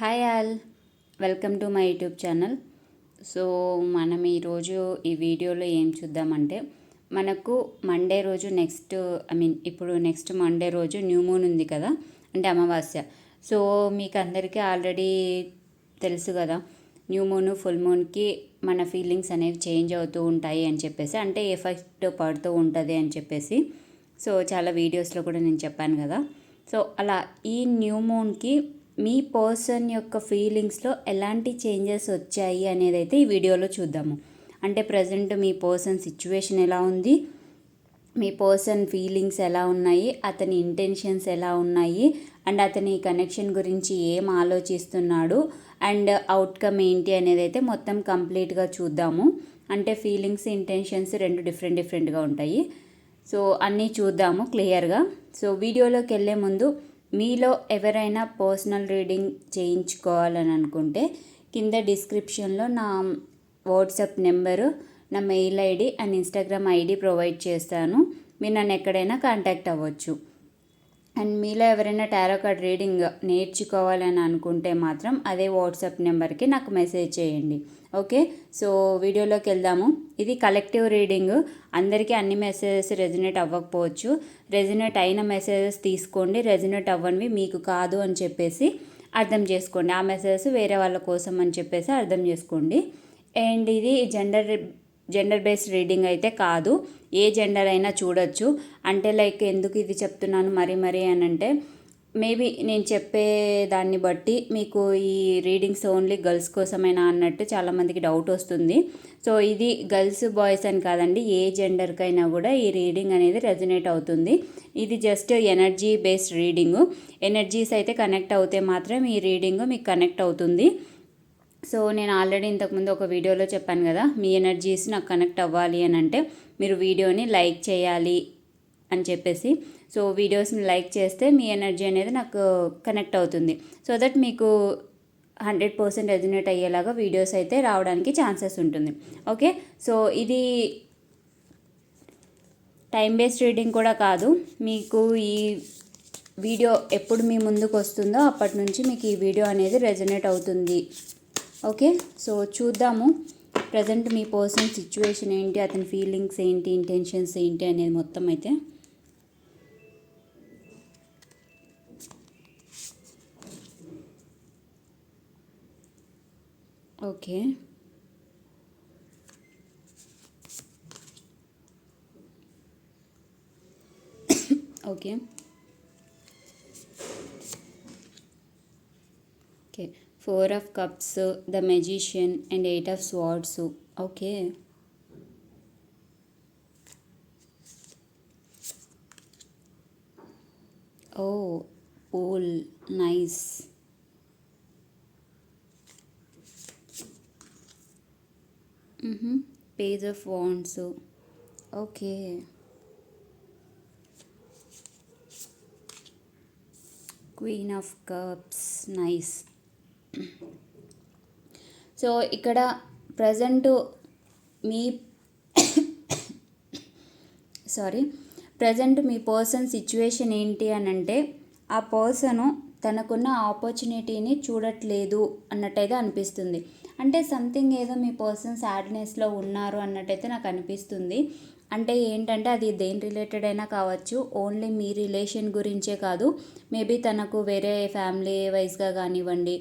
Hi all welcome to my YouTube channel. So మనం ఈరోజు ఈ వీడియోలో ఏం చూద్దామంటే మనకు మండే రోజు నెక్స్ట్ ఐ మీన్ ఇప్పుడు నెక్స్ట్ మండే రోజు న్యూ మూన్ ఉంది కదా అంటే అమావాస్య. సో మీకు అందరికీ ఆల్రెడీ తెలుసు కదా న్యూ మూన్ ఫుల్ మూన్కి మన ఫీలింగ్స్ అనేవి చేంజ్ అవుతూ ఉంటాయి అని చెప్పేసి అంటే ఎఫెక్ట్ పడుతూ ఉంటుంది అని చెప్పేసి. సో చాలా వీడియోస్లో కూడా నేను చెప్పాను కదా. సో అలా ఈ న్యూ మూన్కి మీ పర్సన్ యొక్క ఫీలింగ్స్లో ఎలాంటి చేంజెస్ వచ్చాయి అనేది అయితే ఈ వీడియోలో చూద్దాము. అంటే ప్రజెంట్ మీ పర్సన్ సిచ్యువేషన్ ఎలా ఉంది? మీ పర్సన్ ఫీలింగ్స్ ఎలా ఉన్నాయి? అతని ఇంటెన్షన్స్ ఎలా ఉన్నాయి? అండ్ అతని కనెక్షన్ గురించి ఏం ఆలోచిస్తున్నాడు? అండ్ అవుట్కమ్ ఏంటి అనేది అయితే మొత్తం కంప్లీట్గా చూద్దాము. అంటే ఫీలింగ్స్ ఇంటెన్షన్స్ రెండు డిఫరెంట్ డిఫరెంట్గా ఉంటాయి. సో అన్నీ చూద్దాము క్లియర్గా. సో వీడియోలోకి వెళ్ళే ముందు మీలో ఎవరైనా పర్సనల్ రీడింగ్ చేయించుకోవాలని అనుకుంటే కింద డిస్క్రిప్షన్లో నా వాట్సాప్ నెంబరు నా mail ID and Instagram ID provide చేస్తాను. మీరు నన్ను ఎక్కడైనా కాంటాక్ట్ అవ్వచ్చు. అండ్ మీలో ఎవరైనా టారో కార్డ్ రీడింగ్ నేర్చుకోవాలని అనుకుంటే మాత్రం అదే వాట్సాప్ నెంబర్కి నాకు మెసేజ్ చేయండి. ఓకే? సో వీడియోలోకి వెళ్దాము. ఇది కలెక్టివ్ రీడింగ్. అందరికీ అన్ని మెసేజెస్ రెజినేట్ అవ్వకపోవచ్చు. రెజినేట్ అయిన మెసేజెస్ తీసుకోండి. రెజినేట్ అవ్వనివి మీకు కాదు అని చెప్పేసి అర్థం చేసుకోండి. ఆ మెసేజెస్ వేరే వాళ్ళ కోసం అని చెప్పేసి అర్థం చేసుకోండి. అండ్ ఇది జెండర్ జెండర్ బేస్డ్ రీడింగ్ అయితే కాదు. ఏ జెండర్ అయినా చూడొచ్చు. అంటే లైక్ ఎందుకు ఇది చెప్తున్నాను మరీ మరీ అని అంటే మేబీ నేను చెప్పే దాన్ని బట్టి మీకు ఈ రీడింగ్స్ ఓన్లీ గర్ల్స్ కోసమైనా అన్నట్టు చాలామందికి డౌట్ వస్తుంది. సో ఇది గర్ల్స్ బాయ్స్ అని కాదండి ఏ జెండర్కైనా కూడా ఈ రీడింగ్ అనేది రెజనేట్ అవుతుంది. ఇది just energy based reading energies అయితే కనెక్ట్ అవుతే మాత్రం ఈ రీడింగ్ మీకు కనెక్ట్ అవుతుంది. సో నేను ఆల్రెడీ ఇంతకుముందు ఒక వీడియోలో చెప్పాను కదా మీ ఎనర్జీస్ నాకు కనెక్ట్ అవ్వాలి అని అంటే మీరు వీడియోని లైక్ చేయాలి అని చెప్పేసి. సో వీడియోస్ని లైక్ చేస్తే మీ ఎనర్జీ అనేది నాకు కనెక్ట్ అవుతుంది. సో దట్ మీకు హండ్రెడ్ పర్సెంట్ రెజినేట్ అయ్యేలాగా వీడియోస్ అయితే రావడానికి ఛాన్సెస్ ఉంటుంది. ఓకే? సో ఇది టైం బేస్డ్ రీడింగ్ కూడా కాదు. మీకు ఈ వీడియో ఎప్పుడు మీ ముందుకు వస్తుందో అప్పటి నుంచి మీకు ఈ వీడియో అనేది రెజనేట్ అవుతుంది. ఓకే? సో చూద్దాము. ప్రజెంట్ మీ పర్సన్ సిచ్యువేషన్ ఏంటి? అతని ఫీలింగ్స్ ఏంటి? ఇంటెన్షన్స్ ఏంటి? అనేది మొత్తం అయితే. Okay. Okay. Okay four of cups the magician and eight of swords okay oh fool nice page of wands okay queen of cups nice so ఇక్కడ ప్రజెంట్ మీ సారీ ప్రజెంట్ మీ పర్సన్ సిచ్యువేషన్ ఏంటి అని అంటే ఆ పర్సను తనకున్న ఆపర్చునిటీని చూడట్లేదు అన్నట్టయితే అనిపిస్తుంది. అంటే సంథింగ్ ఏదో మీ పర్సన్ సాడ్నెస్లో ఉన్నారు అన్నట్టయితే నాకు అనిపిస్తుంది. అంటే ఏంటంటే అది దేని రిలేటెడ్ అయినా కావచ్చు ఓన్లీ మీ రిలేషన్ గురించే కాదు. మేబీ తనకు వేరే ఫ్యామిలీ వైజ్గా కానివ్వండి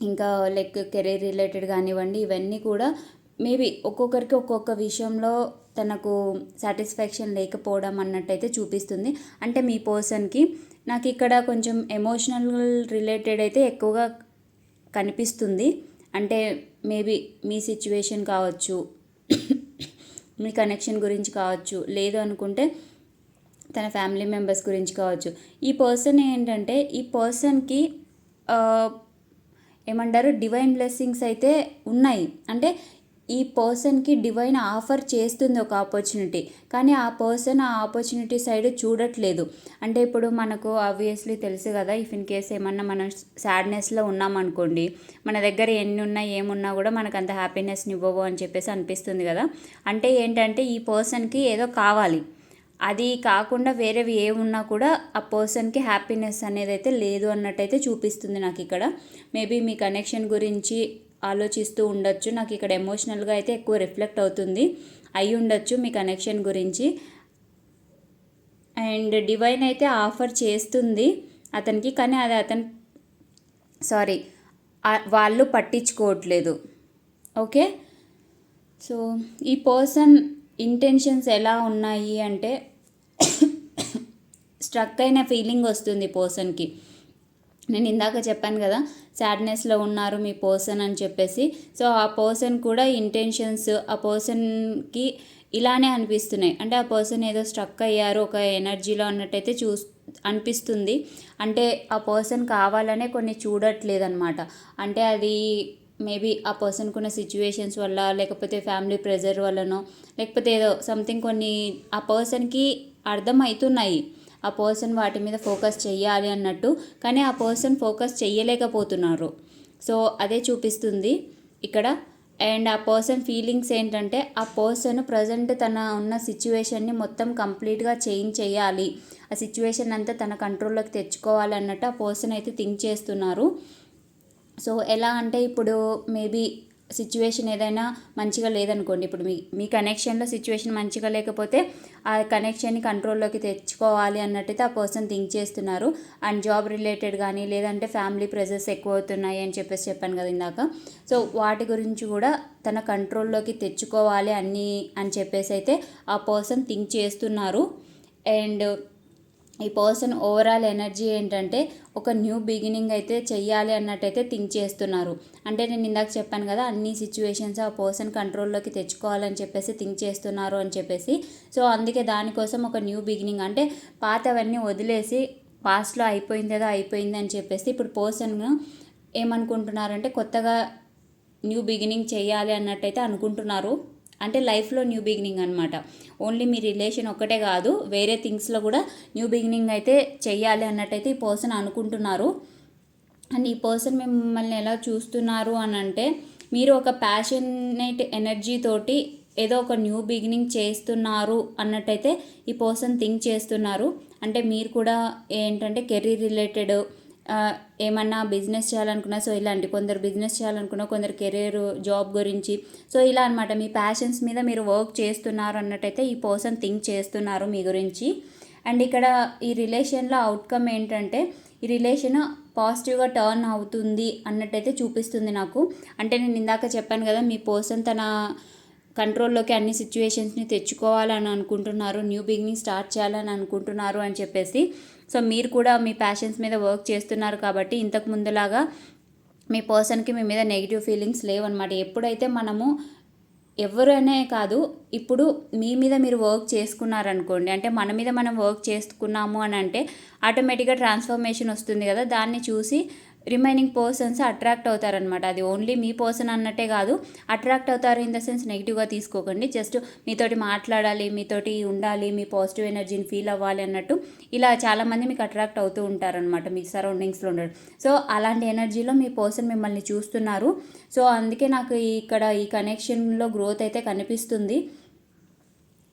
ఇంకా లైక్ కెరీర్ రిలేటెడ్ కానివ్వండి ఇవన్నీ కూడా మేబీ ఒక్కొక్కరికి ఒక్కొక్క విషయంలో తనకు సాటిస్ఫాక్షన్ లేకపోవడం అన్నట్టయితే చూపిస్తుంది. అంటే మీ పర్సన్కి నాకు ఇక్కడ కొంచెం ఎమోషనల్ రిలేటెడ్ అయితే ఎక్కువగా కనిపిస్తుంది. అంటే మేబీ మీ సిచ్యువేషన్ కావచ్చు మీ కనెక్షన్ గురించి కావచ్చు లేదు అనుకుంటే తన ఫ్యామిలీ మెంబర్స్ గురించి కావచ్చు. ఈ పర్సన్ ఏంటంటే ఈ పర్సన్కి ఏమంటారు? డివైన్ బ్లెస్సింగ్స్ అయితే ఉన్నాయి. అంటే ఈ పర్సన్కి డివైన్ ఆఫర్ చేస్తుంది ఒక ఆపర్చునిటీ కానీ ఆ పర్సన్ ఆ ఆపర్చునిటీ సైడ్ చూడట్లేదు. అంటే ఇప్పుడు మనకు ఆబ్వియస్లీ తెలుసు కదా ఇఫ్ ఇన్ కేస్ ఏమన్నా మనం సాడ్నెస్లో ఉన్నామనుకోండి మన దగ్గర ఎన్ని ఉన్నా ఏమున్నా కూడా మనకు అంత హ్యాపీనెస్ని ఇవ్వవు అని చెప్పేసి అనిపిస్తుంది కదా. అంటే ఏంటంటే ఈ పర్సన్కి ఏదో కావాలి. అది కాకుండా వేరేవి ఏ ఉన్నా కూడా ఆ పర్సన్కి హ్యాపీనెస్ అనేది అయితే లేదు అన్నట్టయితే చూపిస్తుంది నాకు ఇక్కడ. మేబీ మీ కనెక్షన్ గురించి ఆలోచిస్తూ ఉండొచ్చు. నాకు ఇక్కడ ఎమోషనల్గా అయితే ఎక్కువ రిఫ్లెక్ట్ అవుతుంది. అయి ఉండొచ్చు మీ కనెక్షన్ గురించి. అండ్ డివైన్ అయితే ఆఫర్ చేస్తుంది అతనికి కానీ అది అతను సారీ వాళ్ళు పట్టించుకోవట్లేదు. ఓకే? సో ఈ పర్సన్ ఇంటెన్షన్స్ ఎలా ఉన్నాయి అంటే స్ట్రక్ అయిన ఫీలింగ్ వస్తుంది పర్సన్కి. నేను ఇందాక చెప్పాను కదా సాడ్నెస్లో ఉన్నారు మీ పర్సన్ అని చెప్పేసి. సో ఆ పర్సన్ కూడా ఇంటెన్షన్స్ ఆ పర్సన్కి ఇలానే అనిపిస్తున్నాయి. అంటే ఆ పర్సన్ ఏదో స్ట్రక్ అయ్యారు ఒక ఎనర్జీలో అన్నట్టయితే చూ అనిపిస్తుంది. అంటే ఆ పర్సన్ కావాలనే కొన్ని చూడట్లేదు అనమాట అంటే అది మేబీ ఆ పర్సన్కి ఉన్న సిచ్యువేషన్స్ వల్ల లేకపోతే ఫ్యామిలీ ప్రెజర్ వల్లనో లేకపోతే ఏదో సంథింగ్ కొన్ని ఆ పర్సన్కి అర్థం అవుతున్నాయి ఆ పర్సన్ వాటి మీద ఫోకస్ చేయాలి అన్నట్టు కానీ ఆ పర్సన్ ఫోకస్ చేయలేకపోతున్నారు సో అదే చూపిస్తుంది ఇక్కడ. అండ్ ఆ పర్సన్ ఫీలింగ్స్ ఏంటంటే ఆ పర్సన్ ప్రజెంట్ తన ఉన్న సిచ్యువేషన్ని మొత్తం కంప్లీట్గా చేంజ్ చేయాలి ఆ సిచ్యువేషన్ అంతా తన కంట్రోల్లోకి తెచ్చుకోవాలి అన్నట్టు ఆ పర్సన్ అయితే థింక్ చేస్తున్నారు. సో ఎలా అంటే ఇప్పుడు మేబీ సిచ్యువేషన్ ఏదైనా మంచిగా లేదనుకోండి. ఇప్పుడు మీ మీ కనెక్షన్లో సిచ్యువేషన్ మంచిగా లేకపోతే ఆ కనెక్షన్ని కంట్రోల్లోకి తెచ్చుకోవాలి అన్నట్టయితే ఆ పర్సన్ థింక్ చేస్తున్నారు. అండ్ జాబ్ రిలేటెడ్ కానీ లేదంటే ఫ్యామిలీ ప్రెజర్స్ ఎక్కువ అవుతున్నాయి అని చెప్పేసి చెప్పాను కదా ఇందాక. సో వాటి గురించి కూడా తన కంట్రోల్లోకి తెచ్చుకోవాలి అన్నీ అని చెప్పేసి అయితే ఆ పర్సన్ థింక్ చేస్తున్నారు. అండ్ ఈ పర్సన్ ఓవరాల్ ఎనర్జీ ఏంటంటే ఒక న్యూ బిగినింగ్ అయితే చెయ్యాలి అన్నట్టయితే థింక్ చేస్తున్నారు. అంటే నేను ఇందాక చెప్పాను కదా అన్ని సిచ్యువేషన్స్ ఆ పర్సన్ కంట్రోల్లోకి తెచ్చుకోవాలని చెప్పేసి థింక్ చేస్తున్నారు అని చెప్పేసి. సో అందుకే దానికోసం ఒక న్యూ బిగినింగ్ అంటే పాతవన్నీ వదిలేసి పాస్ట్లో అయిపోయిందేదో అయిపోయింది అని చెప్పేసి ఇప్పుడు పర్సన్ ఏమనుకుంటున్నారంటే కొత్తగా న్యూ బిగినింగ్ చేయాలి అన్నట్టయితే అనుకుంటున్నారు. అంటే లైఫ్లో న్యూ బిగినింగ్ అనమాట ఓన్లీ మీ రిలేషన్ ఒక్కటే కాదు వేరే థింగ్స్లో కూడా న్యూ బిగినింగ్ అయితే చెయ్యాలి అన్నట్టయితే ఈ పర్సన్ అనుకుంటున్నారు. అండ్ ఈ పర్సన్ మిమ్మల్ని ఎలా చూస్తున్నారు అని అంటే మీరు ఒక ప్యాషనేట్ ఎనర్జీ తోటి ఏదో ఒక న్యూ బిగినింగ్ చేస్తున్నారు అన్నట్టయితే ఈ పర్సన్ థింక్ చేస్తున్నారు. అంటే మీరు కూడా ఏంటంటే కెరీర్ రిలేటెడ్ ఏమన్నా బిజినెస్ చేయాలనుకున్నా సో ఇలాంటి కొందరు బిజినెస్ చేయాలనుకున్నా కొందరు కెరీర్ జాబ్ గురించి సో ఇలా అనమాట మీ ప్యాషన్స్ మీద మీరు వర్క్ చేస్తున్నారు అన్నట్టయితే ఈ పర్సన్ థింక్ చేస్తున్నారు మీ గురించి. అండ్ ఇక్కడ ఈ రిలేషన్లో అవుట్కమ్ ఏంటంటే ఈ రిలేషన్ పాజిటివ్గా టర్న్ అవుతుంది అన్నట్టయితే చూపిస్తుంది నాకు. అంటే నేను ఇందాక చెప్పాను కదా మీ పర్సన్ తన కంట్రోల్లోకి అన్ని సిచ్యువేషన్స్ని తెచ్చుకోవాలని అనుకుంటున్నారు న్యూ బిగినింగ్ స్టార్ట్ చేయాలని అనుకుంటున్నారు అని చెప్పేసి. సో మీరు కూడా మీ ప్యాషన్స్ మీద వర్క్ చేస్తున్నారు కాబట్టి ఇంతకు ముందులాగా మీ పర్సన్కి మీ మీద నెగిటివ్ ఫీలింగ్స్ లేవన్నమాట. ఎప్పుడైతే మనము ఎవరనే కాదు ఇప్పుడు మీ మీద మీరు వర్క్ చేసుకున్నారనుకోండి అంటే మన మీద మనం వర్క్ చేసుకున్నాము అని అంటే ఆటోమేటిక్గా ట్రాన్స్ఫర్మేషన్ వస్తుంది కదా. దాన్ని చూసి రిమైనింగ్ పర్సన్స్ అట్రాక్ట్ అవుతారనమాట అది ఓన్లీ మీ పర్సన్ అన్నట్టే కాదు అట్రాక్ట్ అవుతారు ఇన్ ద సెన్స్ నెగిటివ్గా తీసుకోకండి. జస్ట్ మీతోటి మాట్లాడాలి మీతోటి ఉండాలి మీ పాజిటివ్ ఎనర్జీని ఫీల్ అవ్వాలి అన్నట్టు ఇలా చాలామంది మీకు అట్రాక్ట్ అవుతూ ఉంటారనమాట మీ సరౌండింగ్స్లో ఉండడం. సో అలాంటి ఎనర్జీలో మీ పర్సన్ మిమ్మల్ని చూస్తున్నారు. సో అందుకే నాకు ఇక్కడ ఈ కనెక్షన్లో గ్రోత్ అయితే కనిపిస్తుంది.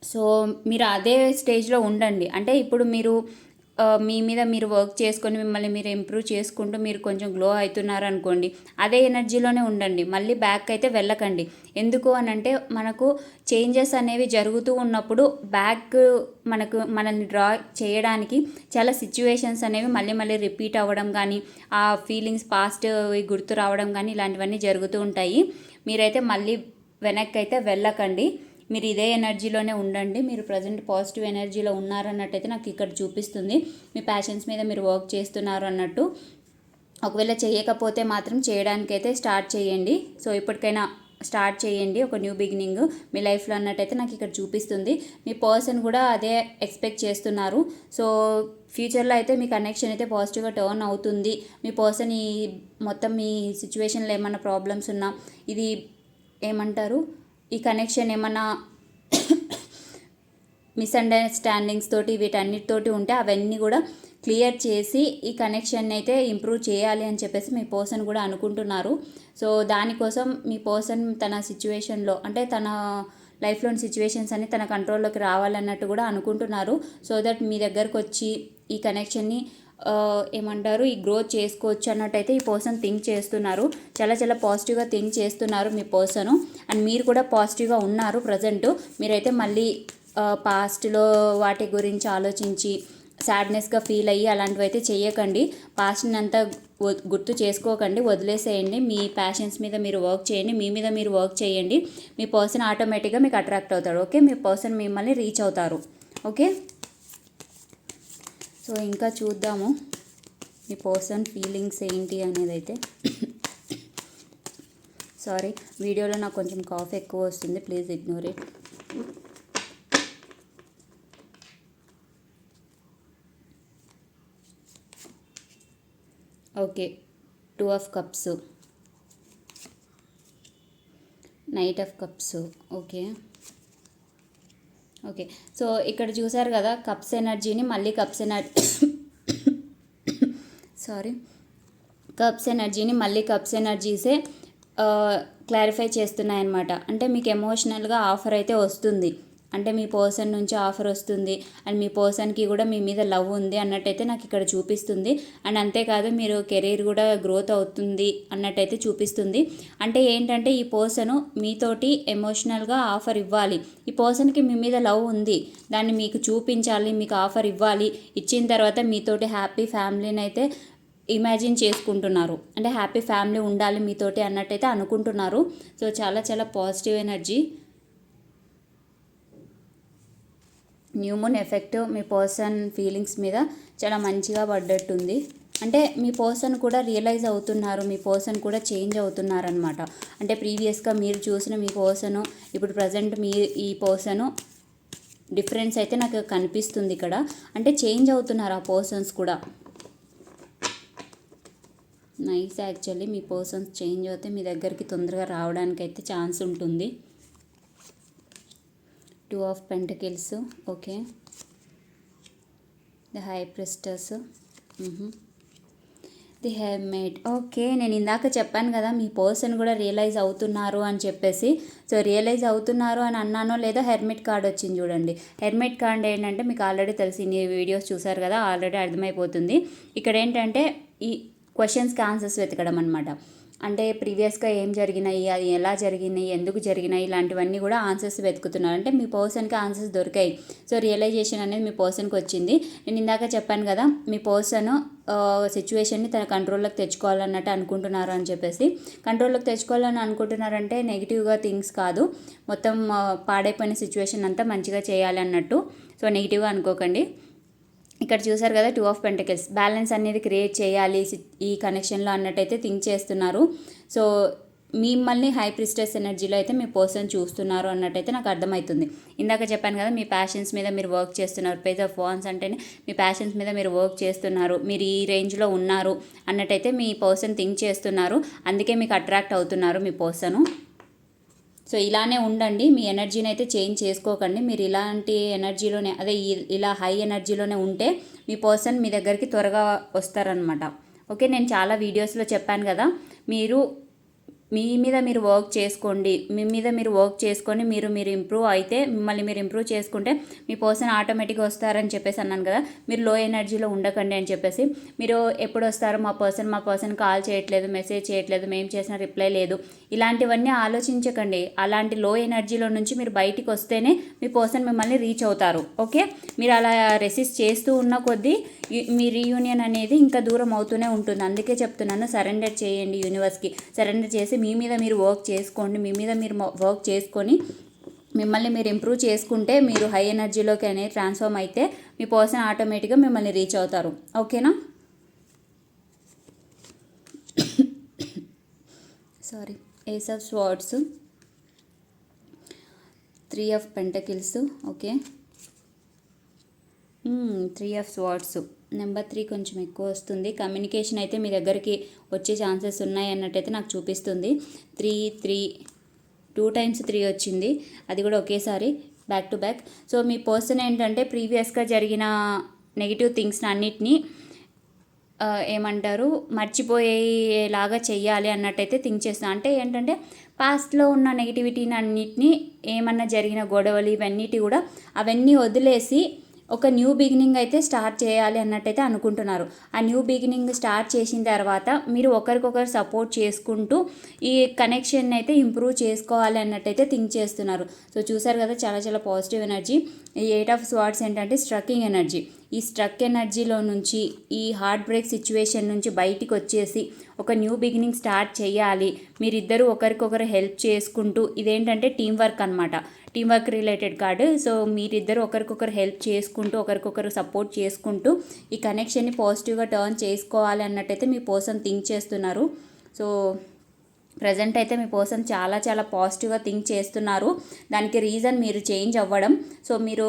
సో మీరు అదే స్టేజ్లో ఉండండి. అంటే ఇప్పుడు మీరు మీ మీద మీరు వర్క్ చేసుకొని మిమ్మల్ని మీరు ఇంప్రూవ్ చేసుకుంటూ మీరు కొంచెం గ్లో అవుతున్నారు అనుకోండి అదే ఎనర్జీలోనే ఉండండి. మళ్ళీ బ్యాక్ అయితే వెళ్ళకండి. ఎందుకు అని అంటే మనకు చేంజెస్ అనేవి జరుగుతూ ఉన్నప్పుడు బ్యాక్ మనకు మనల్ని డ్రా చేయడానికి చాలా సిచ్యువేషన్స్ అనేవి మళ్ళీ మళ్ళీ రిపీట్ అవ్వడం కానీ ఆ ఫీలింగ్స్ పాస్ట్ గుర్తు రావడం కానీ ఇలాంటివన్నీ జరుగుతూ ఉంటాయి. మీరైతే మళ్ళీ వెనక్కి అయితే వెళ్ళకండి. మీరు ఇదే ఎనర్జీలోనే ఉండండి. మీరు ప్రజెంట్ పాజిటివ్ ఎనర్జీలో ఉన్నారన్నట్టయితే నాకు ఇక్కడ చూపిస్తుంది. మీ ప్యాషన్స్ మీద మీరు వర్క్ చేస్తున్నారు అన్నట్టు. ఒకవేళ చేయకపోతే మాత్రం చేయడానికైతే స్టార్ట్ చేయండి. సో ఇప్పటికైనా స్టార్ట్ చేయండి. ఒక న్యూ బిగినింగ్ మీ లైఫ్లో అన్నట్టయితే నాకు ఇక్కడ చూపిస్తుంది. మీ పర్సన్ కూడా అదే ఎక్స్పెక్ట్ చేస్తున్నారు. సో ఫ్యూచర్లో అయితే మీ కనెక్షన్ అయితే పాజిటివ్గా టర్న్ అవుతుంది. మీ పర్సన్ ఈ మొత్తం మీ సిచ్యువేషన్లో ఏమైనా ప్రాబ్లమ్స్ ఉన్నా ఇది ఏమంటారు? ఈ కనెక్షన్ ఏమన్నా మిస్అండర్స్టాండింగ్స్ తోటి వీటన్నిటితోటి ఉంటే అవన్నీ కూడా క్లియర్ చేసి ఈ కనెక్షన్ అయితే ఇంప్రూవ్ చేయాలి అని చెప్పేసి మీ పర్సన్ కూడా అనుకుంటున్నారు. సో దానికోసం మీ పర్సన్ తన సిచ్యువేషన్లో అంటే తన లైఫ్లోని సిచ్యువేషన్స్ అన్ని తన కంట్రోల్లోకి రావాలన్నట్టు కూడా అనుకుంటున్నారు. సో దట్ మీ దగ్గరకు వచ్చి ఈ కనెక్షన్ని ఏమంటారు ఈ గ్రోత్ చేసుకోవచ్చు అన్నట్టయితే ఈ పర్సన్ థింక్ చేస్తున్నారు. చాలా చాలా పాజిటివ్గా థింక్ చేస్తున్నారు మీ పర్సన్ అండ్ మీరు కూడా పాజిటివ్గా ఉన్నారు ప్రజెంట్ మీరైతే మళ్ళీ పాస్ట్లో వాటి గురించి ఆలోచించి సాడ్నెస్గా ఫీల్ అయ్యి అలాంటివి అయితే చేయకండి. పాస్ట్ని అంతా గుర్తు చేసుకోకండి. వదిలేసేయండి. మీ ప్యాషన్స్ మీద మీరు వర్క్ చేయండి. మీ మీద మీరు వర్క్ చేయండి. మీ పర్సన్ ఆటోమేటిక్గా మీకు అట్రాక్ట్ అవుతాడు. ఓకే మీ పర్సన్ మిమ్మల్ని రీచ్ అవుతారు. ఓకే సో ఇంకా చూద్దాము మీ పర్సన్ ఫీలింగ్స్ ఏంటి అనేది అయితే సారీ వీడియోలో నాకు కొంచెం కాఫ్ ఎక్కువ వస్తుంది please ignore it. Okay two of cups. Knight of cups okay. Okay. So ఇక్కడ చూసారు కదా కప్స్ ఎనర్జీని మళ్ళీ కప్స్ ఎనర్జీ సారీ కప్స్ ఎనర్జీని మళ్ళీ కప్స్ ఎనర్జీసే క్లారిఫై చేస్తున్నాయన్నమాట. అంటే మీకు ఎమోషనల్గా ఆఫర్ అయితే వస్తుంది. అంటే మీ పర్సన్ నుంచి ఆఫర్ వస్తుంది. అండ్ మీ పర్సన్కి కూడా మీ మీద లవ్ ఉంది అన్నట్టయితే నాకు ఇక్కడ చూపిస్తుంది. అండ్ అంతేకాదు మీరు కెరీర్ కూడా గ్రోత్ అవుతుంది అన్నట్టయితే చూపిస్తుంది. అంటే ఏంటంటే ఈ పర్సన్ మీతోటి ఎమోషనల్గా ఆఫర్ ఇవ్వాలి. ఈ పర్సన్కి మీ మీద లవ్ ఉంది. దాన్ని మీకు చూపించాలి మీకు ఆఫర్ ఇవ్వాలి. ఇచ్చిన తర్వాత మీతోటి హ్యాపీ ఫ్యామిలీని అయితే ఇమాజిన్ చేసుకుంటున్నారు. అంటే హ్యాపీ ఫ్యామిలీ ఉండాలి మీతోటి అన్నట్టయితే అనుకుంటున్నారు. సో చాలా చాలా positive energy new moon effect మీ పర్సన్ ఫీలింగ్స్ మీద చాలా మంచిగా పడ్డట్టుంది. అంటే మీ పర్సన్ కూడా రియలైజ్ అవుతున్నారు మీ పర్సన్ కూడా చేంజ్ అవుతున్నారనమాట అంటే ప్రీవియస్గా మీరు చూసిన మీ పర్సను ఇప్పుడు ప్రజెంట్ మీ ఈ పర్సను డిఫరెన్స్ అయితే నాకు కనిపిస్తుంది ఇక్కడ. అంటే చేంజ్ అవుతున్నారు ఆ పర్సన్స్ కూడా. నైస్ యాక్చువల్లీ మీ పర్సన్స్ చేంజ్ అవుతే మీ దగ్గరికి తొందరగా రావడానికి అయితే ఛాన్స్ ఉంటుంది. Two of pentacles okay the high priestess the hermit okay నేను ఇందాక చెప్పాను కదా మీ పర్సన్ కూడా రియలైజ్ అవుతున్నారు అని చెప్పేసి. సో రియలైజ్ అవుతున్నారు అని అన్నానో లేదో హెర్మిట్ కార్డ్ వచ్చింది చూడండి. హెర్మిట్ కార్డ్ ఏంటంటే మీకు ఆల్రెడీ తెలిసి ఇన్ని వీడియోస్ చూసారు కదా ఆల్రెడీ అర్థమైపోతుంది. ఇక్కడ ఏంటంటే ఈ క్వశ్చన్స్కి ఆన్సర్స్ వెతకడం అనమాట అంటే ప్రీవియస్గా ఏం జరిగినాయి అది ఎలా జరిగినాయి ఎందుకు జరిగినాయి ఇలాంటివన్నీ కూడా ఆన్సర్స్ వెతుకుతున్నారు. అంటే మీ పర్సన్కి ఆన్సర్స్ దొరికాయి. సో రియలైజేషన్ అనేది మీ పర్సన్కి వచ్చింది. నేను ఇందాక చెప్పాను కదా మీ పర్సన్ సిచ్యువేషన్ని తన కంట్రోల్లోకి తెచ్చుకోవాలన్నట్టు అనుకుంటున్నారు అని చెప్పేసి. కంట్రోల్లోకి తెచ్చుకోవాలని అనుకుంటున్నారంటే నెగిటివ్గా థింగ్స్ కాదు. మొత్తం పాడైపోయిన సిచ్యువేషన్ అంతా మంచిగా చేయాలి అన్నట్టు. సో నెగిటివ్గా అనుకోకండి. ఇక్కడ చూసారు కదా టూ ఆఫ్ పెంటకల్స్ బ్యాలెన్స్ అనేది క్రియేట్ చేయాలి ఈ కనెక్షన్లో అన్నట్టయితే థింక్ చేస్తున్నారు. సో మిమ్మల్ని హై ప్రిస్టెస్ ఎనర్జీలో అయితే మీ పర్సన్ చూస్తున్నారు అన్నట్టయితే నాకు అర్థమవుతుంది. ఇందాక చెప్పాను కదా మీ ప్యాషన్స్ మీద మీరు వర్క్ చేస్తున్నారు. పేజ్ ఆఫ్ వాన్స్ అంటేనే మీ ప్యాషన్స్ మీద మీరు వర్క్ చేస్తున్నారు. మీరు ఈ రేంజ్లో ఉన్నారు అన్నట్టయితే మీ పర్సన్ థింక్ చేస్తున్నారు. అందుకే మీకు అట్రాక్ట్ అవుతున్నారు మీ పర్సను సో ఇలానే ఉండండి. మీ ఎనర్జీని అయితే చేంజ్ చేసుకోకండి. మీరు ఇలాంటి ఎనర్జీలోనే అదే ఇలా హై ఎనర్జీలోనే ఉంటే మీ పర్సన్ మీ దగ్గరికి త్వరగా వస్తారనమాట. ఓకే నేను చాలా వీడియోస్లో చెప్పాను కదా. మీరు మీ మీద మీరు వర్క్ చేసుకోండి. మీ మీద మీరు వర్క్ చేసుకొని మీరు మీరు ఇంప్రూవ్ అయితే మిమ్మల్ని మీరు ఇంప్రూవ్ చేసుకుంటే మీ పర్సన్ ఆటోమేటిక్గా వస్తారని చెప్పేసి అన్నాను కదా. మీరు లో ఎనర్జీలో ఉండకండి అని చెప్పేసి. మీరు ఎప్పుడు వస్తారు మా పర్సన్ మా పర్సన్ కాల్ చేయట్లేదు మెసేజ్ చేయట్లేదు మేము చేసిన రిప్లై లేదు. ఇలాంటివన్నీ ఆలోచించకండి. అలాంటి లో ఎనర్జీలో నుంచి మీరు బయటికి వస్తేనే మీ పర్సన్ మిమ్మల్ని రీచ్ అవుతారు. ఓకే మీరు అలా రెసిస్ట్ చేస్తూ ఉన్న కొద్దీ మీ రీయూనియన్ అనేది ఇంకా దూరం అవుతూనే ఉంటుంది. అందుకే చెప్తున్నాను సరెండర్ చేయండి యూనివర్స్కి సరెండర్ చేసి మీ మీద మీరు వర్క్ చేసుకోండి. మీ మీద మీరు వర్క్ చేసుకొని మిమ్మల్ని మీరు ఇంప్రూవ్ చేసుకుంటే మీరు హై ఎనర్జీలోకి అనేది ట్రాన్స్ఫార్మ్ అయితే మీ పర్సన్ ఆటోమేటిక్గా మిమ్మల్ని రీచ్ అవుతారు. ఓకేనా sorry ace of swords three of pentacles okay three of swords number three కొంచెం ఎక్కువ వస్తుంది. కమ్యూనికేషన్ అయితే మీ దగ్గరికి వచ్చే ఛాన్సెస్ ఉన్నాయి అన్నట్టయితే నాకు చూపిస్తుంది. Three three two times three వచ్చింది. అది కూడా ఒకేసారి బ్యాక్ టు బ్యాక్. సో మీ పర్సన్ ఏంటంటే ప్రీవియస్గా జరిగిన నెగిటివ్ థింగ్స్ని అన్నిటినీ ఏమంటారు మర్చిపోయేలాగా చెయ్యాలి అన్నట్టయితే థింక్ చేస్తాను అంటే ఏంటంటే పాస్ట్లో ఉన్న నెగిటివిటీని అన్నిటినీ ఏమన్నా జరిగిన గొడవలు ఇవన్నిటి కూడా అవన్నీ వదిలేసి ఒక న్యూ బిగినింగ్ అయితే స్టార్ట్ చేయాలి అన్నట్టయితే అనుకుంటున్నారు. ఆ న్యూ బిగినింగ్ స్టార్ట్ చేసిన తర్వాత మీరు ఒకరికొకరు సపోర్ట్ చేసుకుంటూ ఈ కనెక్షన్ అయితే ఇంప్రూవ్ చేసుకోవాలి అన్నట్టయితే థింక్ చేస్తున్నారు. సో చూసారు కదా చాలా చాలా పాజిటివ్ ఎనర్జీ ఈ ఎయిట్ ఆఫ్ స్వార్డ్స్ ఏంటంటే స్ట్రక్కింగ్ ఎనర్జీ ఈ స్ట్రక్ ఎనర్జీలో నుంచి ఈ హార్ట్ బ్రేక్ సిచ్యువేషన్ నుంచి బయటికి వచ్చేసి ఒక న్యూ బిగినింగ్ స్టార్ట్ చేయాలి. మీరిద్దరూ ఒకరికొకరు హెల్ప్ చేసుకుంటూ ఇదేంటంటే టీం వర్క్ అనమాట team work related card so మీరిద్దరు ఒకరికొకరు హెల్ప్ చేసుకుంటూ ఒకరికొకరు సపోర్ట్ చేసుకుంటూ ఈ కనెక్షన్ని పాజిటివ్గా టర్న్ చేసుకోవాలి అన్నట్టయితే మీ పర్సన్ థింక్ చేస్తున్నారు. సో ప్రజెంట్ అయితే మీ పర్సన్ చాలా చాలా పాజిటివ్గా థింక్ చేస్తున్నారు. దానికి రీజన్ మీరు చేంజ్ అవ్వడం. సో మీరు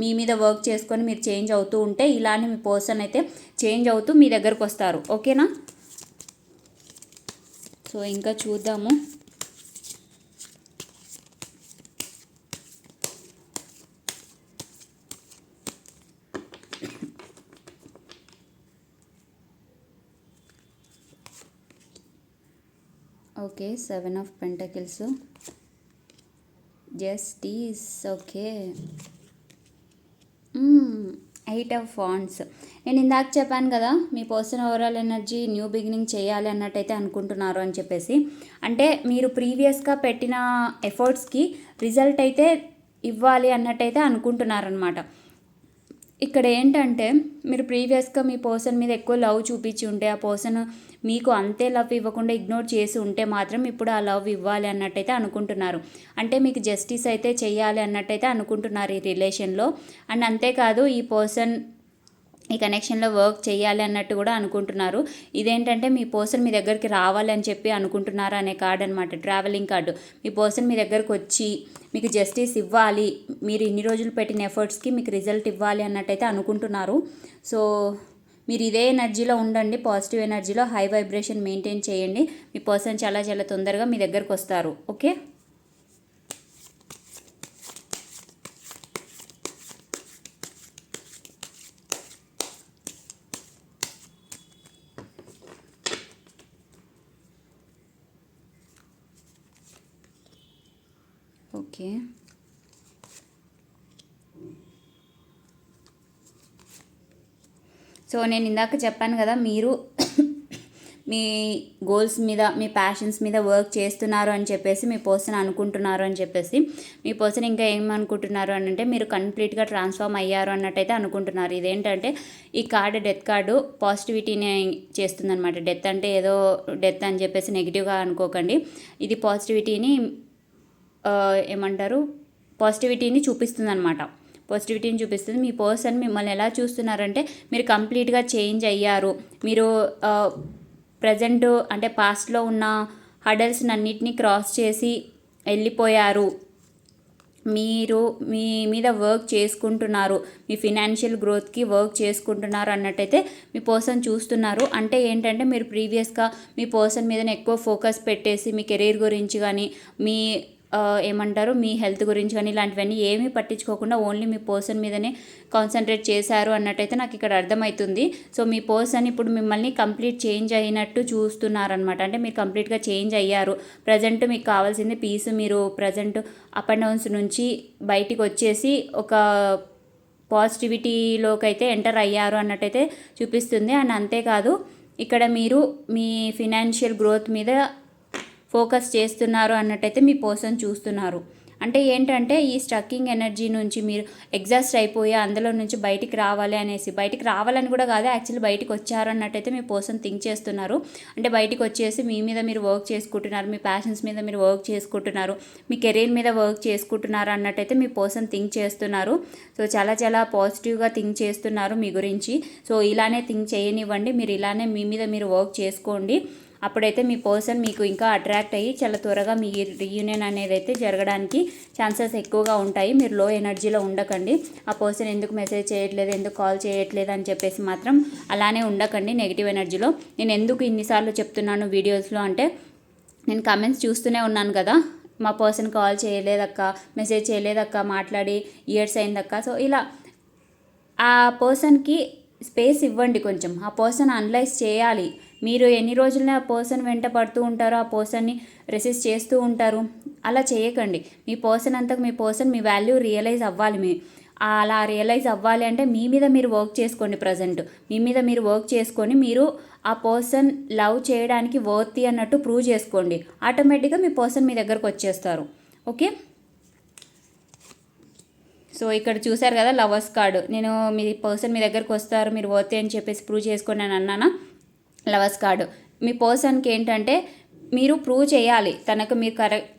మీ మీద వర్క్ చేసుకొని మీరు చేంజ్ అవుతూ ఉంటే ఇలానే మీ పర్సన్ అయితే చేంజ్ అవుతూ మీ దగ్గరకు వస్తారు. ఓకేనా సో ఇంకా చూద్దాము. Okay seven of pentacles. Justice okay. Eight of wands నేను ఇందాక చెప్పాను కదా మీ person overall energy new beginning చేయాలి అన్నట్టయితే అనుకుంటున్నారు అని చెప్పేసి. అంటే మీరు ప్రీవియస్గా పెట్టిన ఎఫర్ట్స్కి రిజల్ట్ అయితే ఇవ్వాలి అన్నట్టయితే అనుకుంటున్నారనమాట ఇక్కడ ఏంటంటే మీరు ప్రీవియస్గా మీ పర్సన్ మీద ఎక్కువ లవ్ చూపించి ఉంటే ఆ పర్సన్ మీకు అంతే లవ్ ఇవ్వకుండా ఇగ్నోర్ చేసి ఉంటే మాత్రం ఇప్పుడు ఆ లవ్ ఇవ్వాలి అన్నట్టయితే అనుకుంటున్నారు. అంటే మీకు జస్టిస్ అయితే చేయాలి అన్నట్టయితే అనుకుంటున్నారు ఈ రిలేషన్లో. అండ్ అంతేకాదు ఈ పర్సన్ ఈ కనెక్షన్లో వర్క్ చేయాలి అన్నట్టు కూడా అనుకుంటున్నారు. ఇదేంటంటే మీ పర్సన్ మీ దగ్గరికి రావాలని చెప్పి అనుకుంటున్నారు అనే కార్డు అనమాట ట్రావెలింగ్ కార్డు. మీ పర్సన్ మీ దగ్గరకు వచ్చి మీకు జస్టిస్ ఇవ్వాలి మీరు ఇన్ని రోజులు పెట్టిన ఎఫర్ట్స్కి మీకు రిజల్ట్ ఇవ్వాలి అన్నట్టయితే అనుకుంటున్నారు. సో మీరు ఇదే ఎనర్జీలో ఉండండి పాజిటివ్ ఎనర్జీలో హై వైబ్రేషన్ మెయింటైన్ చేయండి. మీ పర్సన్ చాలా చాలా తొందరగా మీ దగ్గరకు వస్తారు. ఓకే ఓకే సో నేను ఇందాక చెప్పాను కదా మీరు మీ గోల్స్ మీద మీ ప్యాషన్స్ మీద వర్క్ చేస్తున్నారు అని చెప్పేసి మీ పర్సన్ అనుకుంటున్నారు అని చెప్పేసి మీ పర్సన్ ఇంకా ఏమనుకుంటున్నారు అని అంటే మీరు కంప్లీట్గా ట్రాన్స్ఫార్మ్ అయ్యారు అన్నట్టయితే అనుకుంటున్నారు. ఇదేంటంటే ఈ కార్డు డెత్ కార్డు పాజిటివిటీని చేస్తుందన్నమాట. డెత్ అంటే ఏదో డెత్ అని చెప్పేసి నెగిటివ్గా అనుకోకండి. ఇది పాజిటివిటీని ఏమంటారు? పాజిటివిటీని చూపిస్తుంది అనమాట పాజిటివిటీని చూపిస్తుంది. మీ పర్సన్ మిమ్మల్ని ఎలా చూస్తున్నారంటే మీరు కంప్లీట్గా చేంజ్ అయ్యారు. మీరు ప్రజెంట్ అంటే పాస్ట్లో ఉన్న హడల్స్ అన్నిటినీ క్రాస్ చేసి వెళ్ళిపోయారు. మీరు మీ మీద వర్క్ చేసుకుంటున్నారు. మీ ఫినాన్షియల్ గ్రోత్కి వర్క్ చేసుకుంటున్నారు అన్నట్టయితే మీ పర్సన్ చూస్తున్నారు. అంటే ఏంటంటే మీరు ప్రీవియస్గా మీ పర్సన్ మీదనే ఎక్కువ ఫోకస్ పెట్టేసి మీ కెరీర్ గురించి కానీ మీ ఏమంటారు మీ హెల్త్ గురించి కానీ ఇలాంటివన్నీ ఏమీ పట్టించుకోకుండా ఓన్లీ మీ పర్సన్ మీదనే కాన్సన్ట్రేట్ చేశారు అన్నట్టయితే నాకు ఇక్కడ అర్థమవుతుంది సో మీ పర్సన్ ఇప్పుడు మిమ్మల్ని కంప్లీట్ చేంజ్ అయినట్టు చూస్తున్నారనమాట అంటే మీరు కంప్లీట్గా చేంజ్ అయ్యారు. ప్రజెంట్ మీకు కావాల్సింది పీస్ మీరు ప్రజెంట్ అప్ అండ్ డౌన్స్ నుంచి బయటికి వచ్చేసి ఒక పాజిటివిటీలోకి అయితే ఎంటర్ అయ్యారు అన్నట్టయితే చూపిస్తుంది. అండ్ అంతేకాదు ఇక్కడ మీరు మీ ఫినాన్షియల్ గ్రోత్ మీద ఫోకస్ చేస్తున్నారు అన్నట్టయితే మీ పర్సన్ చూస్తున్నారు. అంటే ఏంటంటే ఈ స్ట్రక్కింగ్ ఎనర్జీ నుంచి మీరు ఎగ్జాస్ట్ అయిపోయి అందులో నుంచి బయటికి రావాలి అనేసి బయటికి రావాలని కూడా కాదు యాక్చువల్లీ బయటికి వచ్చారు అన్నట్టయితే మీ పర్సన్ థింక్ చేస్తున్నారు. అంటే బయటికి వచ్చేసి మీ మీద మీరు వర్క్ చేసుకుంటున్నారు మీ ప్యాషన్స్ మీద మీరు వర్క్ చేసుకుంటున్నారు మీ కెరీర్ మీద వర్క్ చేసుకుంటున్నారు అన్నట్టయితే మీ పర్సన్ థింక్ చేస్తున్నారు. సో చాలా చాలా పాజిటివ్గా థింక్ చేస్తున్నారు మీ గురించి. సో ఇలానే థింక్ చేయనివ్వండి మీరు ఇలానే మీ మీద మీరు వర్క్ చేసుకోండి. అప్పుడైతే మీ పర్సన్ మీకు ఇంకా అట్రాక్ట్ అయ్యి చాలా త్వరగా మీ రీయూనియన్ అనేది అయితే జరగడానికి ఛాన్సెస్ ఎక్కువగా ఉంటాయి. మీరు లో ఎనర్జీలో ఉండకండి. ఆ పర్సన్ ఎందుకు మెసేజ్ చేయట్లేదు ఎందుకు కాల్ చేయట్లేదు అని చెప్పేసి మాత్రం అలానే ఉండకండి నెగిటివ్ ఎనర్జీలో. నేను ఎందుకు ఇన్నిసార్లు చెప్తున్నాను వీడియోస్లో అంటే నేను కమెంట్స్ చూస్తూనే ఉన్నాను కదా. మా పర్సన్ కాల్ చేయలేదక్క మెసేజ్ చేయలేదక్క మాట్లాడి ఇయర్స్ అయిందక్క. సో ఇలా ఆ పర్సన్కి స్పేస్ ఇవ్వండి కొంచెం. ఆ పర్సన్ అనలైజ్ చేయాలి. మీరు ఎన్ని రోజులనే ఆ పర్సన్ వెంట పడుతూ ఉంటారో ఆ పర్సన్ని రెసిస్ట్ చేస్తూ ఉంటారు. అలా చేయకండి. మీ పర్సన్ అంతకు మీ పర్సన్ మీ వాల్యూ రియలైజ్ అవ్వాలి మీ అలా రియలైజ్ అవ్వాలి అంటే మీ మీద మీరు వర్క్ చేసుకోండి ప్రజెంట్ మీ మీద మీరు వర్క్ చేసుకొని మీరు ఆ పర్సన్ లవ్ చేయడానికి వర్తి అన్నట్టు ప్రూవ్ చేసుకోండి. ఆటోమేటిక్గా మీ పర్సన్ మీ దగ్గరకు వచ్చేస్తారు. ఓకే సో ఇక్కడ చూసారు కదా లవర్స్ కార్డు నేను మీ పర్సన్ మీ దగ్గరకు వస్తారు మీరు వర్తి అని చెప్పేసి ప్రూవ్ చేసుకోండి అని అన్నానా? Lovers card. మీ పర్సన్కి ఏంటంటే మీరు ప్రూవ్ చేయాలి. తనకు మీరు కరెక్ట్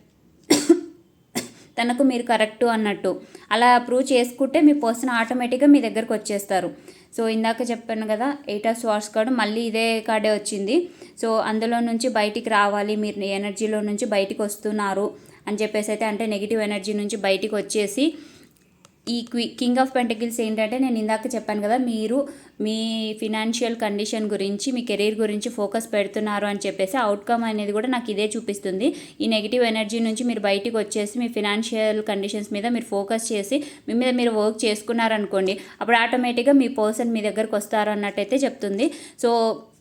తనకు మీరు కరెక్టు అన్నట్టు. అలా ప్రూవ్ చేసుకుంటే మీ పర్సన్ ఆటోమేటిక్గా మీ దగ్గరకు వచ్చేస్తారు. సో ఇందాక చెప్పాను కదా ఎయిట్ ఆఫ్ స్వార్స్ కార్డు మళ్ళీ ఇదే కార్డే వచ్చింది. సో అందులో నుంచి బయటికి రావాలి. మీరు ఎనర్జీలో నుంచి బయటికి వస్తున్నారు అని చెప్పేసి అయితే అంటే నెగిటివ్ ఎనర్జీ నుంచి బయటికి వచ్చేసి ఈ క్వి కింగ్ ఆఫ్ పెంటకిల్స్ ఏంటంటే నేను ఇందాక చెప్పాను కదా మీరు మీ ఫినాన్షియల్ కండిషన్ గురించి మీ కెరీర్ గురించి ఫోకస్ పెడుతున్నారు అని చెప్పేసి అవుట్కమ్ అనేది కూడా నాకు ఇదే చూపిస్తుంది. ఈ నెగిటివ్ ఎనర్జీ నుంచి మీరు బయటికి వచ్చేసి మీ ఫినాన్షియల్ కండిషన్స్ మీద మీరు ఫోకస్ చేసి మీ మీద మీరు వర్క్ చేసుకున్నారనుకోండి అప్పుడు ఆటోమేటిక్గా మీ పర్సన్ మీ దగ్గరకు వస్తారు అన్నట్టయితే చెప్తుంది. సో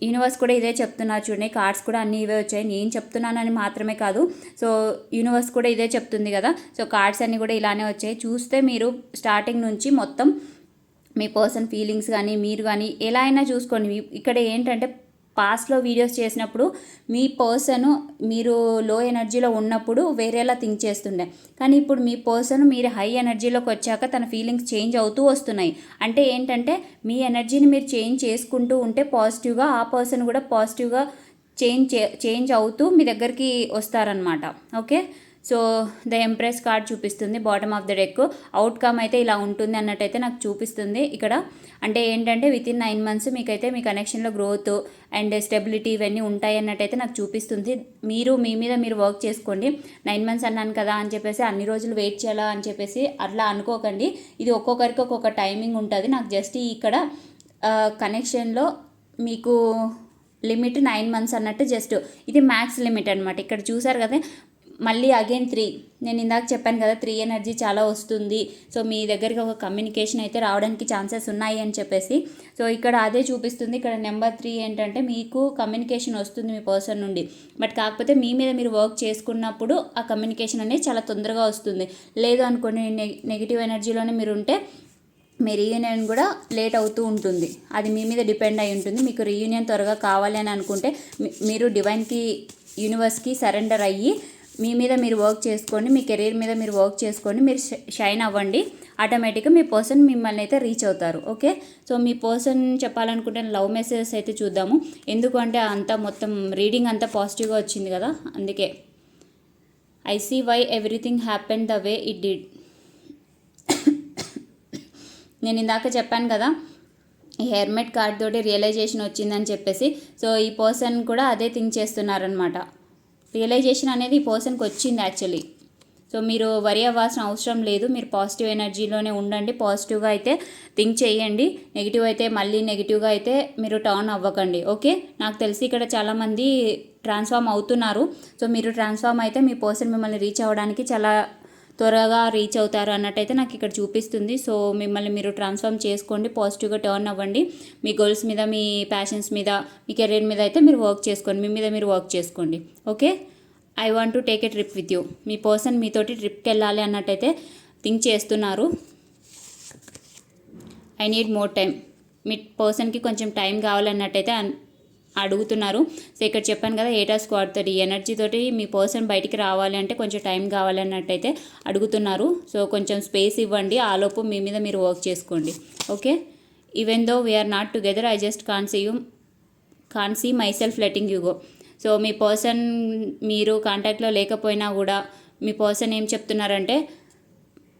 యూనివర్స్ కూడా ఇదే చెప్తున్నారు చూడండి కార్డ్స్ కూడా అన్నీ ఇవే వచ్చాయి. నేను చెప్తున్నానని మాత్రమే కాదు. సో యూనివర్స్ కూడా ఇదే చెప్తుంది కదా. సో కార్డ్స్ అన్నీ కూడా ఇలానే వచ్చాయి. చూస్తే మీరు స్టార్టింగ్ నుంచి మొత్తం మీ పర్సన్ ఫీలింగ్స్ కానీ మీరు కానీ ఎలా అయినా చూసుకోండి. ఇక్కడ ఏంటంటే పాస్ట్లో వీడియోస్ చేసినప్పుడు మీ పర్సన్ మీరు లో ఎనర్జీలో ఉన్నప్పుడు వేరేలా థింక్ చేస్తుండే. కానీ ఇప్పుడు మీ పర్సన్ మీరు హై ఎనర్జీలోకి వచ్చాక తన ఫీలింగ్స్ చేంజ్ అవుతూ వస్తున్నాయి. అంటే ఏంటంటే మీ ఎనర్జీని మీరు చేంజ్ చేసుకుంటూ ఉంటే పాజిటివ్గా ఆ పర్సన్ కూడా పాజిటివ్గా చేంజ్ చే- చేంజ్ అవుతూ మీ దగ్గరికి వస్తారనమాట okay? So the empress card చూపిస్తుంది bottom of the deck. Outcome అయితే ఇలా ఉంటుంది అన్నట్టయితే నాకు చూపిస్తుంది ఇక్కడ. అంటే ఏంటంటే విత్ ఇన్ నైన్ మంత్స్ మీకైతే మీ కనెక్షన్లో గ్రోత్ అండ్ స్టెబిలిటీ ఇవన్నీ ఉంటాయి అన్నట్టయితే నాకు చూపిస్తుంది. మీరు మీ మీద మీరు వర్క్ చేసుకోండి. నైన్ మంత్స్ అన్నాను కదా అని చెప్పేసి అన్ని రోజులు వెయిట్ చేయాలా అని చెప్పేసి అట్లా అనుకోకండి. ఇది ఒక్కొక్కరికి ఒక్కొక్క టైమింగ్ ఉంటుంది. నాకు జస్ట్ ఇక్కడ కనెక్షన్లో మీకు లిమిట్ నైన్ మంత్స్ అన్నట్టు జస్ట్ ఇది మ్యాక్స్ లిమిట్ అనమాట ఇక్కడ చూసారు కదా మళ్ళీ అగైన్ త్రీ నేను ఇందాక చెప్పాను కదా త్రీ ఎనర్జీ చాలా వస్తుంది. సో మీ దగ్గరికి ఒక కమ్యూనికేషన్ అయితే రావడానికి ఛాన్సెస్ ఉన్నాయి అని చెప్పేసి. సో ఇక్కడ అదే చూపిస్తుంది. ఇక్కడ నెంబర్ త్రీ ఏంటంటే మీకు కమ్యూనికేషన్ వస్తుంది మీ పర్సన్ నుండి. బట్ కాకపోతే మీ మీద మీరు వర్క్ చేసుకున్నప్పుడు ఆ కమ్యూనికేషన్ అనేది చాలా తొందరగా వస్తుంది. లేదు అనుకోండి నెగిటివ్ ఎనర్జీలోనే మీరు ఉంటే మీ రీయూనియన్ కూడా లేట్ అవుతూ ఉంటుంది. అది మీ మీద డిపెండ్ అయి ఉంటుంది. మీకు రీయూనియన్ త్వరగా కావాలి అని అనుకుంటే మీరు డివైన్కి యూనివర్స్కి సరెండర్ అయ్యి మీ మీద మీరు వర్క్ చేసుకోండి మీ కెరీర్ మీద మీరు వర్క్ చేసుకోండి మీరు ష- షైన్ అవ్వండి. ఆటోమేటిక్గా మీ పర్సన్ మిమ్మల్ని అయితే రీచ్ అవుతారు ఓకే సో మీ పర్సన్ చెప్పాలనుకుంటే లవ్ మెసేజెస్ అయితే చూద్దాము. ఎందుకంటే అంతా మొత్తం రీడింగ్ అంతా పాజిటివ్గా వచ్చింది కదా అందుకే. I see why everything happen the way it did నేను ఇందాక చెప్పాను కదా ఈ హెర్మెట్ కార్డ్ తోటి రియలైజేషన్ వచ్చిందని చెప్పేసి. సో ఈ పర్సన్ కూడా అదే థింక్ చేస్తున్నారనమాట రియలైజేషన్ అనేది ఈ పర్సన్కి వచ్చింది యాక్చువల్లీ. సో మీరు వరి అవ్వాల్సిన అవసరం లేదు. మీరు పాజిటివ్ ఎనర్జీలోనే ఉండండి. పాజిటివ్గా అయితే థింక్ చేయండి. నెగిటివ్ అయితే మళ్ళీ నెగిటివ్గా అయితే మీరు టర్న్ అవ్వకండి. ఓకే? నాకు తెలిసి ఇక్కడ చాలామంది ట్రాన్స్ఫార్మ్ అవుతున్నారు. సో మీరు ట్రాన్స్ఫార్మ్ అయితే మీ పర్సన్ మిమ్మల్ని రీచ్ అవ్వడానికి చాలా త్వరగా రీచ్ అవుతారు అన్నట్టయితే నాకు ఇక్కడ చూపిస్తుంది. సో మిమ్మల్ని మీరు ట్రాన్స్ఫార్మ్ చేసుకోండి పాజిటివ్గా టర్న్ అవ్వండి. మీ గోల్స్ మీద మీ ప్యాషన్స్ మీద మీ కెరీర్ మీద అయితే మీరు వర్క్ చేసుకోండి. మీ మీద మీరు వర్క్ చేసుకోండి. Okay? I want to take a trip with you me person మీతోటి ట్రిప్కి వెళ్ళాలి అన్నట్టయితే థింక్ చేస్తున్నారు. ఐ నీడ్ మోర్ టైం మీ పర్సన్కి కొంచెం టైం కావాలన్నట్టయితే అడుగుతున్నారు. సో ఇక్కడ చెప్పాను కదా ఏటా స్క్వాడ్ తోటి ఎనర్జీ తోటి మీ పర్సన్ బయటికి రావాలి అంటే కొంచెం టైం కావాలన్నట్టయితే అడుగుతున్నారు. సో కొంచెం స్పేస్ ఇవ్వండి. ఆలోపు మీ మీద మీరు వర్క్ చేసుకోండి. Okay? Even though we're not together I just can see you can see myself letting you go so me person మీరు కాంటాక్ట్లో లేకపోయినా కూడా మీ పర్సన్ ఏం చెప్తున్నారంటే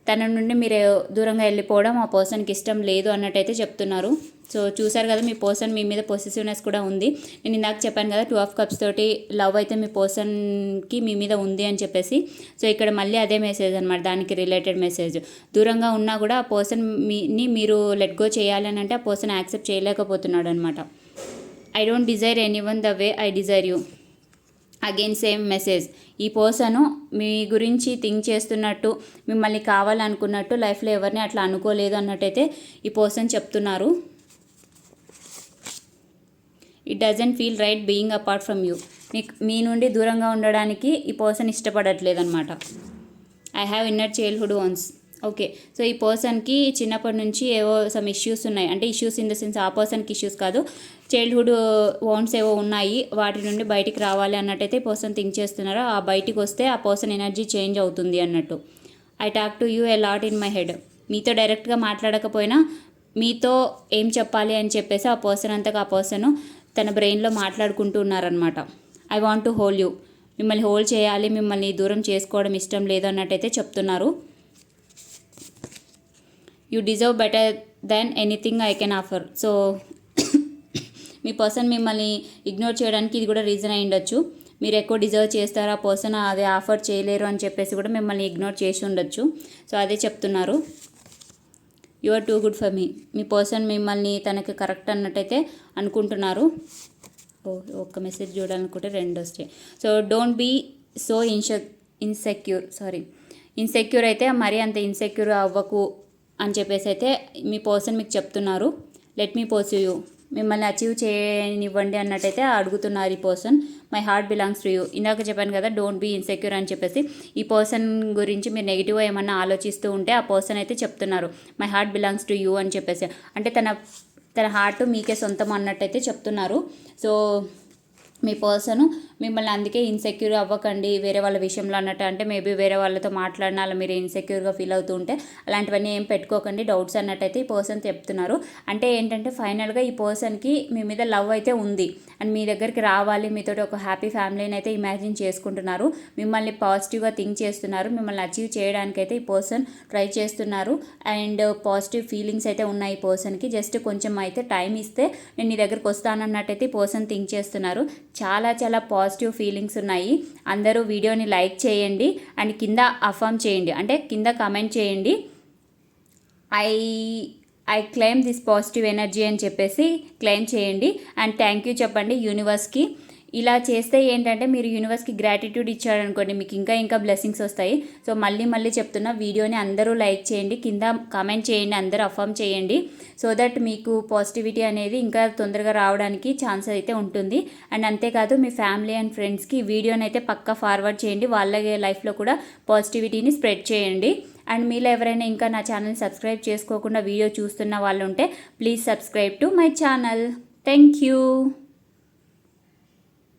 తన నుండి మీరు దూరంగా వెళ్ళిపోవడం ఆ పర్సన్కి ఇష్టం లేదు అన్నట్టయితే చెప్తున్నారు. సో చూసారు కదా మీ పర్సన్ మీ మీద పొసెసివ్నెస్ కూడా ఉంది. నేను ఇందాక చెప్పాను కదా టూ ఆఫ్ కప్స్ తోటి లవ్ అయితే మీ పర్సన్కి మీ మీద ఉంది అని చెప్పేసి. సో ఇక్కడ మళ్ళీ అదే మెసేజ్ అనమాట దానికి రిలేటెడ్ మెసేజ్ దూరంగా ఉన్నా కూడా ఆ పర్సన్ మీని మీరు లెట్ గో చేయాలని అంటే ఆ పర్సన్ యాక్సెప్ట్ చేయలేకపోతున్నాడు అనమాట I don't desire anyone the way I desire you again same message ఈ పర్సను మీ గురించి థింక్ చేస్తున్నట్టు మిమ్మల్ని కావాలనుకున్నట్టు లైఫ్లో ఎవరిని అట్లా అనుకోలేదు అన్నట్టయితే ఈ పర్సన్ చెప్తున్నారు. It doesn't feel right being apart from you మీకు మీ నుండి దూరంగా ఉండడానికి ఈ పర్సన్ ఇష్టపడట్లేదు అనమాట I have inner childhood ones okay so ఈ పర్సన్కి చిన్నప్పటి నుంచి ఏవో సమ్ ఇష్యూస్ ఉన్నాయి. అంటే ఇష్యూస్ ఇన్ ద సెన్స్ ఆ పర్సన్కి ఇష్యూస్ కాదు. చైల్డ్హుడ్ వాంట్స్ ఏవో ఉన్నాయి. వాటి నుండి బయటికి రావాలి అన్నట్టయితే పర్సన్ థింక్ చేస్తున్నారో? ఆ బయటికి వస్తే ఆ పర్సన్ ఎనర్జీ చేంజ్ అవుతుంది అన్నట్టు. I talk to you a lot in my head మీతో డైరెక్ట్గా మాట్లాడకపోయినా మీతో ఏం చెప్పాలి అని చెప్పేసి ఆ పర్సన్ అంతగా ఆ పర్సన్ తన బ్రెయిన్లో మాట్లాడుకుంటూ ఉన్నారనమాట I want to hold you. మిమ్మల్ని హోల్డ్ చేయాలి మిమ్మల్ని దూరం చేసుకోవడం ఇష్టం లేదు అన్నట్టయితే చెప్తున్నారు. You deserve better than anything I can offer. So me person మిమ్మల్ని ఇగ్నోర్ చేయడానికి ఇది కూడా రీజన్ అయి ఉండొచ్చు. మీరు ఎక్కువ డిజర్వ్ చేస్తారు? ఆ పర్సన్ అదే ఆఫర్ చేయలేరు అని చెప్పేసి కూడా మిమ్మల్ని ఇగ్నోర్ చేసి ఉండొచ్చు. సో అదే చెప్తున్నారు. You are too good for me me person మిమ్మల్ని తనకి కరెక్ట్ అన్నట్టయితే అనుకుంటున్నారు. ఓ ఒక్క మెసేజ్ చూడాలనుకుంటే రెండు వస్తాయి. So don't be so inse insecure sorry insecure అయితే మరీ అంత ఇన్సెక్యూర్ అవ్వకు అని చెప్పేసి అయితే మీ పర్సన్ మీకు చెప్తున్నారు. లెట్ మీ పర్సీవ్ యూ మిమ్మల్ని అచీవ్ చేయనివ్వండి అన్నట్టయితే అడుగుతున్నారు ఈ person my heart belongs to you ఇందాక చెప్పాను కదా డోంట్ బీ ఇన్సెక్యూర్ అని చెప్పేసి. ఈ పర్సన్ గురించి మీరు నెగిటివ్గా ఏమన్నా ఆలోచిస్తూ ఉంటే ఆ పర్సన్ అయితే చెప్తున్నారు. My heart belongs to you అని చెప్పేసి. అంటే తన తన హార్ట్ మీకే సొంతం అన్నట్టయితే చెప్తున్నారు. సో మీ పర్సన్ మిమ్మల్ని అందుకే ఇన్సెక్యూర్ అవ్వకండి వేరే వాళ్ళ విషయంలో అన్నట్టు అంటే మేబీ వేరే వాళ్ళతో మాట్లాడినా అలా మీరు ఇన్సెక్యూర్గా ఫీల్ అవుతూ ఉంటే అలాంటివన్నీ ఏం పెట్టుకోకండి. డౌట్స్ అన్నట్టయితే ఈ పర్సన్ చెప్తున్నారు. అంటే ఏంటంటే ఫైనల్గా ఈ పర్సన్కి మీ మీద లవ్ అయితే ఉంది. అండ్ మీ దగ్గరికి రావాలి మీతో ఒక హ్యాపీ ఫ్యామిలీని అయితే ఇమాజిన్ చేసుకుంటున్నారు. మిమ్మల్ని పాజిటివ్గా థింక్ చేస్తున్నారు. మిమ్మల్ని అచీవ్ చేయడానికైతే ఈ పర్సన్ ట్రై చేస్తున్నారు. అండ్ పాజిటివ్ ఫీలింగ్స్ అయితే ఉన్నాయి ఈ పర్సన్కి జస్ట్ కొంచెం అయితే టైం ఇస్తే నేను నీ దగ్గరికి వస్తానన్నట్టయితే ఈ పర్సన్ థింక్ చేస్తున్నారు. చాలా చాలా పాజిటివ్ ఫీలింగ్స్ ఉన్నాయి. అందరూ వీడియోని లైక్ చేయండి. అండ్ కింద అఫామ్ చేయండి. అంటే కింద కమెంట్ చేయండి. I I claim this positive energy అని చెప్పేసి క్లెయిమ్ చేయండి. అండ్ థ్యాంక్ యూ చెప్పండి యూనివర్స్కి ఇలా చేస్తే ఏంటంటే మీరు యూనివర్స్కి గ్రాటిట్యూడ్ ఇచ్చారనుకోండి మీకు ఇంకా ఇంకా బ్లెస్సింగ్స్ వస్తాయి. సో మళ్ళీ మళ్ళీ చెప్తున్నా వీడియోని అందరూ లైక్ చేయండి కింద కామెంట్ చేయండి అందరూ అఫర్మ్ చేయండి. సో దట్ మీకు పాజిటివిటీ అనేది ఇంకా తొందరగా రావడానికి ఛాన్స్ అయితే ఉంటుంది. అండ్ అంతేకాదు మీ ఫ్యామిలీ అండ్ ఫ్రెండ్స్కి ఈ వీడియోని అయితే పక్కా ఫార్వర్డ్ చేయండి. వాళ్ళ లైఫ్లో కూడా పాజిటివిటీని స్ప్రెడ్ చేయండి. అండ్ మీలో ఎవరైనా ఇంకా నా ఛానల్ సబ్స్క్రైబ్ చేసుకోకుండా వీడియో చూస్తున్న వాళ్ళు ఉంటే please subscribe to my channel thank you